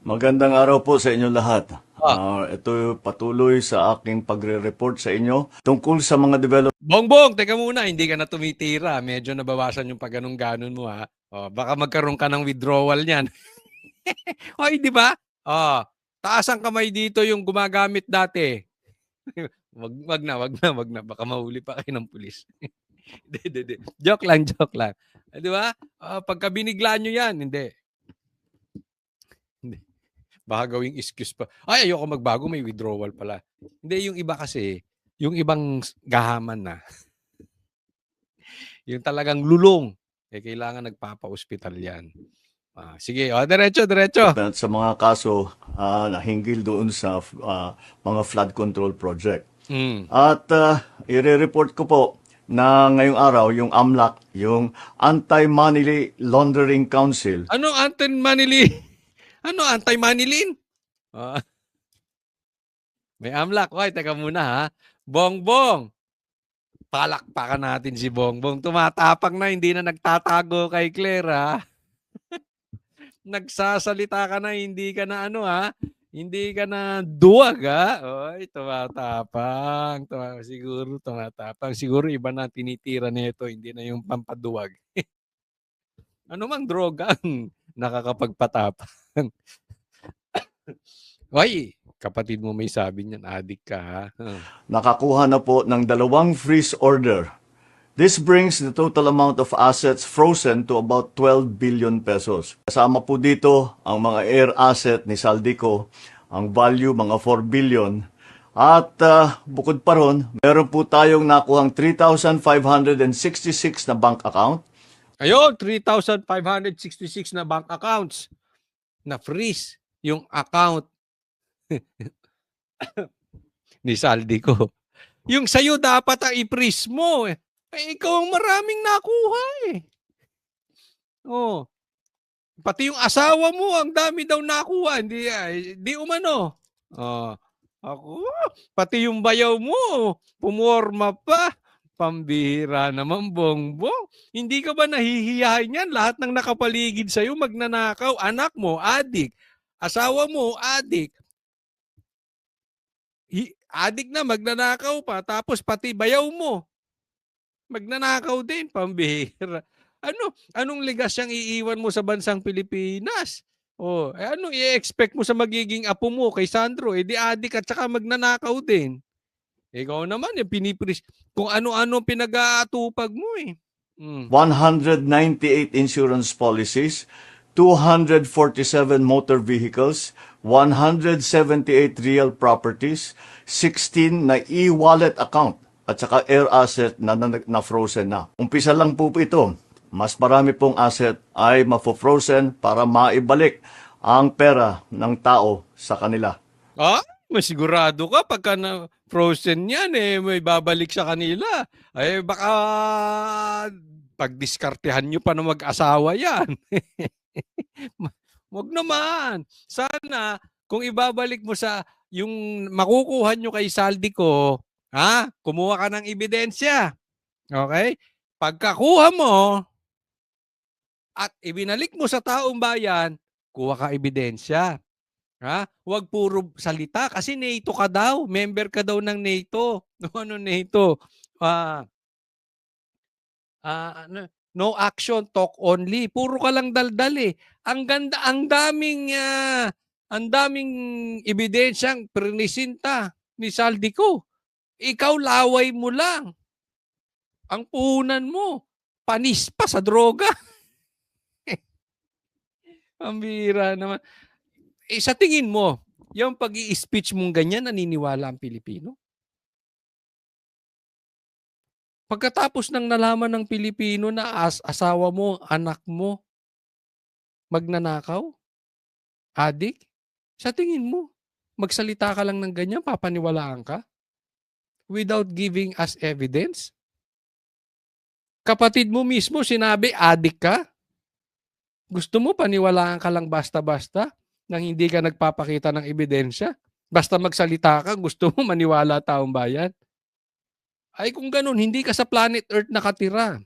Magandang araw po sa inyo lahat. Ah. Ah, ito patuloy sa aking pagre-report sa inyo tungkol sa mga develop Bongbong, teka muna, hindi ka na tumitira. Medyo nabawasan yung pagganong-ganon mo ha. Oh, baka magkaroon ka ng withdrawal niyan. Hoy, di ba? Oh, taas ang kamay dito yung gumagamit dati. wag, wag na, wag na, wag na. Baka mahuli pa kayo ng pulis. Hindi, hindi, hindi. Joke lang, joke lang. Ah, Di ba? Ah, pagka binigla nyo yan. Hindi. Baka gawing excuse pa. Ay, ayoko magbago, may withdrawal pala. Hindi, yung iba kasi, yung ibang gahaman na, yung talagang lulong, eh kailangan nagpapa-hospital yan. Ah, sige, oh, diretso, diretso. sa mga kaso ah, na hinggil doon sa ah, mga flood control project. Mm. At ah, i-report ko po na ngayong araw yung AMLAC, yung Anti-Money Laundering Council, Ano anti-manili? Ano anti-manilin? Ah. May amlak. Hoy, teka muna ha. Bongbong. Palakpakan natin si Bongbong. Tumatapang na, hindi na nagtatago kay Claire ha. Nagsasalita ka na, hindi ka na ano ha. Hindi ka na duwag ha. Oy, tumatapang. Tuma- siguro tumatapang. Siguro iba na tinitira nito, hindi na yung pampaduwag. ano mang droga ang nakakapagpatapang. Hoy, kapatid mo may sabi niyan, adik ka ha. Huh. nakakuha na po ng dalawang freeze order. This brings the total amount of assets frozen to about 12 billion pesos. Kasama po dito ang mga air asset ni Saldico, ang value mga 4 billion. At ah, bukod pa ron, meron po tayong nakuhang 3,566 na bank account Ayun, 3,566 na bank accounts na freeze yung account ni Saldi ko. Yung sa'yo dapat ang i-freeze mo. Eh, Eh, ikaw ang maraming nakuha eh. Oh. Pati yung asawa mo, ang dami daw nakuha. Hindi, ay, di umano. Oh. Ako, pati yung bayaw mo, pumorma pa. Pambihira naman, bongbong. Hindi ka ba nahihiyahin yan? Lahat ng nakapaligid sa'yo, magnanakaw. Anak mo, adik. Asawa mo, adik. Adik na, magnanakaw pa. Tapos pati bayaw mo, magnanakaw din. Pambihira. Ano, anong ligas siyang iiwan mo sa bansang Pilipinas? Oh, eh ano i-expect mo sa magiging apo mo kay Sandro? Eh di adik at saka magnanakaw din. Ikaw naman, yung pinipris, kung ano-ano pinag-aatupag mo eh. Mm. 198 insurance policies, 247 motor vehicles, 178 real properties, 16 na e-wallet account at saka air asset na, na, na frozen na. Umpisa lang po po ito. Mas marami pong asset ay mafo-frozen para maibalik ang pera ng tao sa kanila. Ah, masigurado ka pagka na frozen yan eh, may babalik sa kanila. Ay baka pagdiskartehan nyo pa na mag-asawa yan. Wag naman. Sana kung ibabalik mo sa yung makukuha nyo kay Saldi ko, ha? Kumuha ka ng ebidensya. Okay? Pagkakuha mo at ibinalik mo sa taong bayan, kuha ka ebidensya. Ha? Huwag puro salita kasi NATO ka daw. Member ka daw ng NATO. Ano NATO? Ah, ah, ano, no action, talk only. Puro ka lang daldal eh. Ang ganda, ang daming, ah, ang daming ebidensyang prinisinta ni Saldico. Ikaw laway mo lang. Ang puhunan mo, panis pa sa droga. Ang bira naman eh, sa tingin mo, yung pag speech mong ganyan, naniniwala ang Pilipino? Pagkatapos ng nalaman ng Pilipino na as asawa mo, anak mo, magnanakaw, adik, sa tingin mo, magsalita ka lang ng ganyan, papaniwalaan ka? Without giving us evidence? Kapatid mo mismo sinabi, adik ka? Gusto mo paniwalaan ka lang basta-basta? Nang hindi ka nagpapakita ng ebidensya? Basta magsalita ka, gusto mo maniwala taong bayan? Ay kung ganun, hindi ka sa planet Earth nakatira.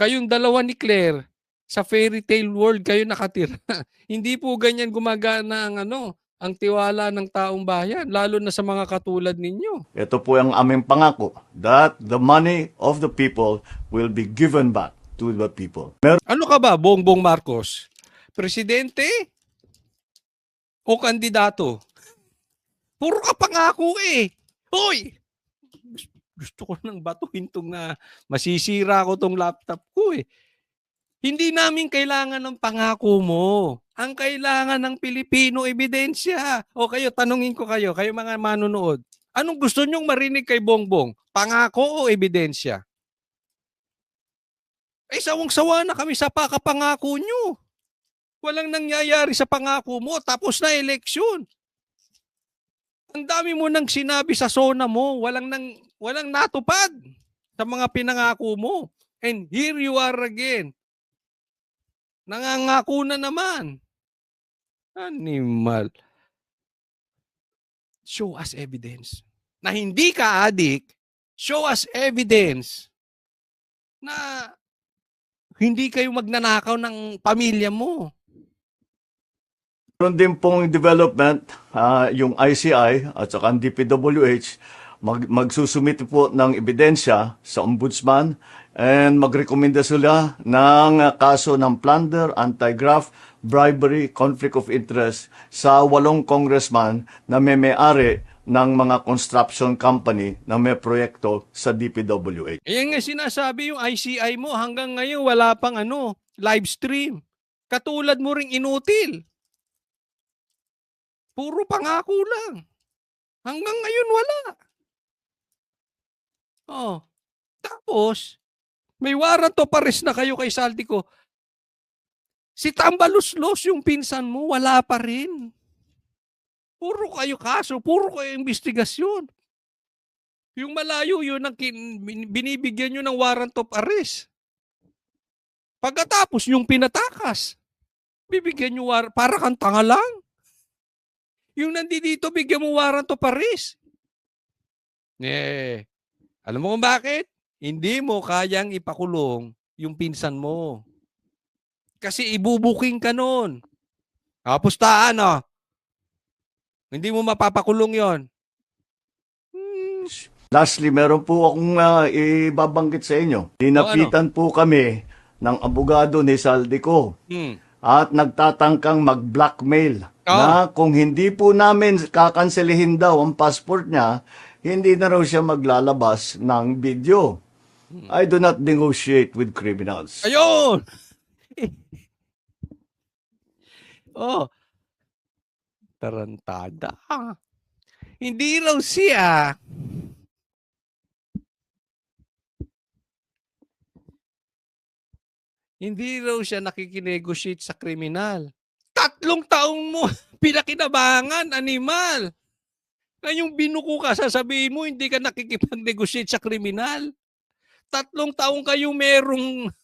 Kayong dalawa ni Claire, sa fairy tale world kayo nakatira. Hindi po ganyan gumagana ang ano, ang tiwala ng taong bayan, lalo na sa mga katulad ninyo. Ito po ang aming pangako that the money of the people will be given back to the people. Meron Ano ka ba, Bongbong Marcos? Presidente? O kandidato? Puro ka pangako eh. Hoy! Gusto ko nang batuhin tong na masisira ko tong laptop ko eh. Hindi namin kailangan ng pangako mo. Ang kailangan ng Pilipino ebidensya. O kayo, tanungin ko kayo, kayo mga manonood. Anong gusto nyong marinig kay Bongbong? Pangako o ebidensya? Eh, sawang-sawa na kami sa pakapangako nyo. Walang nangyayari sa pangako mo, tapos na eleksyon. Ang dami mo nang sinabi sa zona mo, walang nang walang natupad sa mga pinangako mo. And here you are again. Nangangako na naman. Animal. Show us evidence. Na hindi ka adik, show us evidence na hindi kayo magnanakaw ng pamilya mo. Meron din pong development, ah, yung ICI at saka ang DPWH, mag, magsusumite po ng ebidensya sa ombudsman and magrekomenda sila ng kaso ng plunder, anti-graft, bribery, conflict of interest sa walong congressman na may may-ari ng mga construction company na may proyekto sa DPWH. Ayan nga sinasabi yung ICI mo hanggang ngayon wala pang ano, live stream. Katulad mo ring inutil. Puro pangako lang. Hanggang ngayon wala. Oh. Tapos, may warrant of arrest na kayo kay Saldico. Si Tambaluslos yung pinsan mo, wala pa rin. Puro kayo kaso, puro kayo investigasyon. Yung malayo yun ang kin- bin- binibigyan nyo ng warrant of arrest. Pagkatapos yung pinatakas, bibigyan nyo war para kang tanga lang. Yung nandito, bigyan mo warrant of arrest. Eh, alam mo kung bakit? Hindi mo kayang ipakulong yung pinsan mo. Kasi ibubuking ka nun. Kapustaan, oh. Hindi mo mapapakulong yon. Hmm, Lastly, meron po akong ah, ibabanggit sa inyo. Dinapitan po kami ng abogado ni Saldico hmm. at nagtatangkang mag-blackmail Oh. na kung hindi po namin kakanselihin daw ang passport niya, hindi na raw siya maglalabas ng video. I do not negotiate with criminals. Ayun! oh. Tarantada. Hindi raw siya. Hindi raw siya nakikinegotiate sa kriminal. Tatlong taong mo pinakinabangan, animal. Ngayong binuko ka, sasabihin mo, hindi ka nakikipag-negotiate sa kriminal. Tatlong taong kayo merong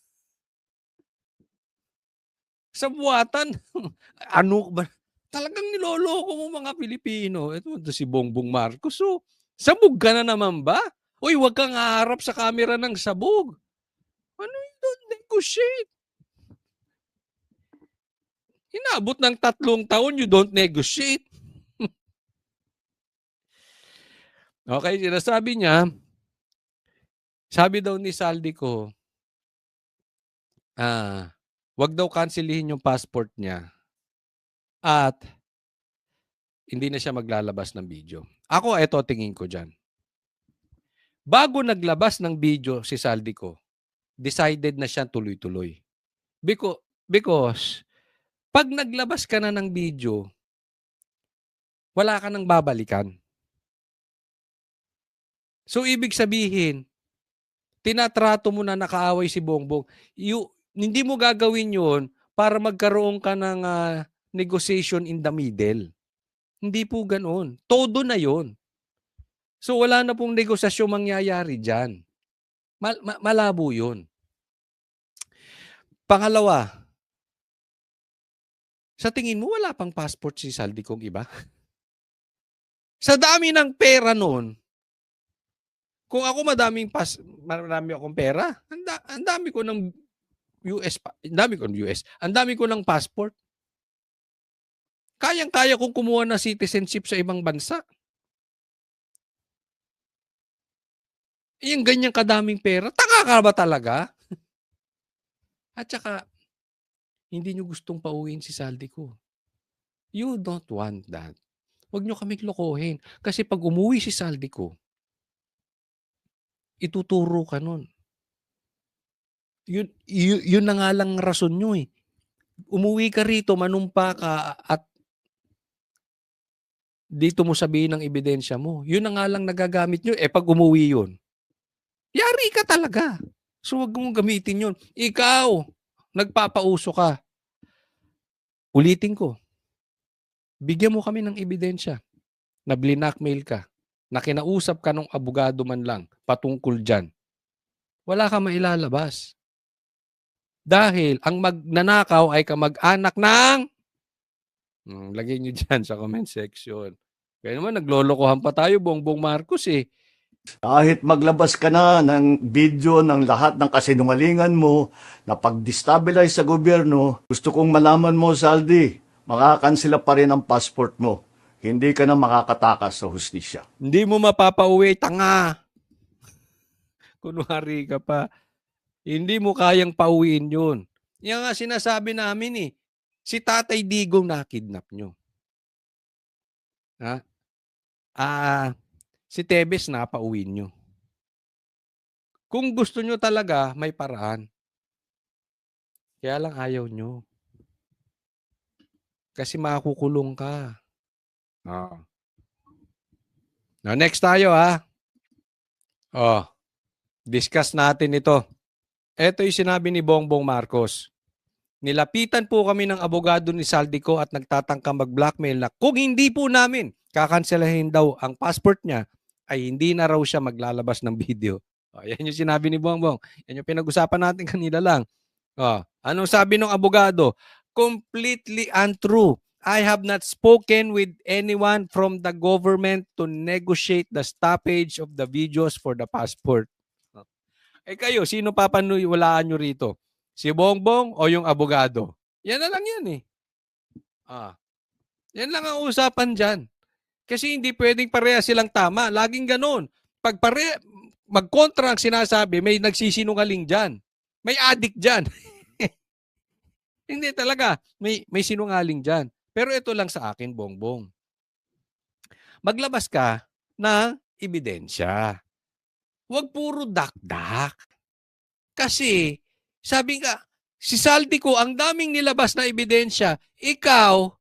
sa buwatan. ano ba? Talagang niloloko mo mga Pilipino. Ito ito si Bongbong Marcos. So, sabog ka na naman ba? Uy, wag kang haharap sa camera ng sabog. Ano don't negotiate? Inabot ng tatlong taon, you don't negotiate. okay, sinasabi niya, sabi daw ni Saldi ko, ah, wag daw kanselihin yung passport niya. At hindi na siya maglalabas ng video. Ako, eto tingin ko dyan. Bago naglabas ng video si Saldi ko, decided na siya tuloy-tuloy. Because, because pag naglabas ka na ng video, wala ka nang babalikan. So, ibig sabihin, tinatrato mo na nakaaway si Bongbong. You, hindi mo gagawin yun para magkaroon ka ng ah, negotiation in the middle. Hindi po ganoon. Todo na yon. So wala na pong negosasyon mangyayari dyan. Mal- ma- malabo yun. Pangalawa, sa tingin mo wala pang passport si Saldi kong iba? sa dami ng pera noon, kung ako madaming pas, marami akong pera, ang, da- ang dami ko ng US. Ang dami ko ng US. Ang dami ko ng passport. Kayang-kaya kong kumuha ng citizenship sa ibang bansa. Yung ganyang kadaming pera, taka ka ba talaga? At saka, hindi nyo gustong pauwiin si saldi ko. You don't want that. Huwag nyo kami lokohin. Kasi pag umuwi si saldi ko, ituturo ka nun. Yun, yun, yun na nga lang rason nyo eh. Umuwi ka rito, manumpa ka at dito mo sabihin ang ebidensya mo. Yun na nga lang nagagamit nyo. Eh pag umuwi yun, yari ka talaga. So wag mong gamitin yun. Ikaw, nagpapauso ka. Ulitin ko. Bigyan mo kami ng ebidensya na blinakmail ka, na kinausap ka ng abogado man lang patungkol dyan. Wala ka mailalabas. Dahil ang magnanakaw ay kamag-anak ng Hmm, lagay nyo dyan sa comment section. Kaya naman, naglolokohan pa tayo, Bongbong Marcos eh. Kahit maglabas ka na ng video ng lahat ng kasinungalingan mo na pag-destabilize sa gobyerno, gusto kong malaman mo, Saldi, makakansila pa rin ang passport mo. Hindi ka na makakatakas sa hustisya. Hindi mo mapapauwi, tanga. Kunwari ka pa. Hindi mo kayang pauwiin yun. Yan nga sinasabi namin eh. Si Tatay Digong nakidnap nyo. Ha? Ah, si Tebes napauwiin nyo. Kung gusto nyo talaga, may paraan. Kaya lang ayaw nyo. Kasi makukulong ka. Ah. Now, next tayo ha. Oh, discuss natin ito. Ito yung sinabi ni Bongbong Marcos. Nilapitan po kami ng abogado ni Saldico at nagtatangka mag-blackmail na kung hindi po namin kakanselahin daw ang passport niya, ay hindi na raw siya maglalabas ng video. O, yan yung sinabi ni Bongbong. Yan yung pinag-usapan natin kanila lang. O, anong sabi ng abogado? Completely untrue. I have not spoken with anyone from the government to negotiate the stoppage of the videos for the passport. Eh kayo, sino papanuwalaan nyo rito? Si Bongbong o yung abogado? Yan na lang yan eh. Ah. Yan lang ang usapan dyan. Kasi hindi pwedeng pareha silang tama. Laging ganun. Pag pare magkontra ang sinasabi, may nagsisinungaling dyan. May addict dyan. hindi talaga. May, may sinungaling dyan. Pero ito lang sa akin, Bongbong. Maglabas ka ng ebidensya. Huwag puro dakdak. Kasi, sabi nga, si Saldi ko, ang daming nilabas na ebidensya. Ikaw,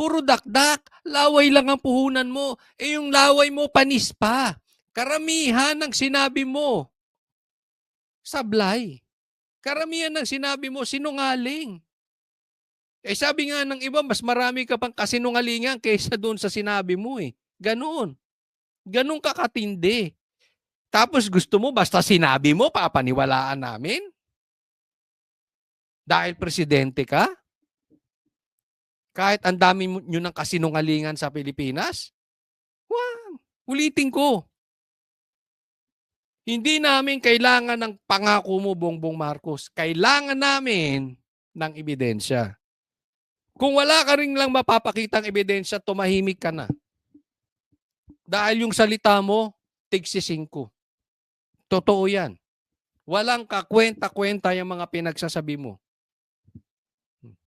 puro dakdak. Laway lang ang puhunan mo. Eh yung laway mo, panis pa. Karamihan ng sinabi mo, sablay. Karamihan ng sinabi mo, sinungaling. Eh sabi nga ng iba, mas marami ka pang kasinungalingan kaysa doon sa sinabi mo eh. Ganoon. Ganon ka katindi. Tapos gusto mo, basta sinabi mo, papaniwalaan namin? Dahil presidente ka? Kahit ang dami nyo ng kasinungalingan sa Pilipinas? Wow! Ulitin ko. Hindi namin kailangan ng pangako mo, Bongbong Marcos. Kailangan namin ng ebidensya. Kung wala ka rin lang mapapakitang ebidensya, tumahimik ka na. Dahil yung salita mo, tigsisingko. Totoo yan. Walang kakwenta-kwenta yung mga pinagsasabi mo.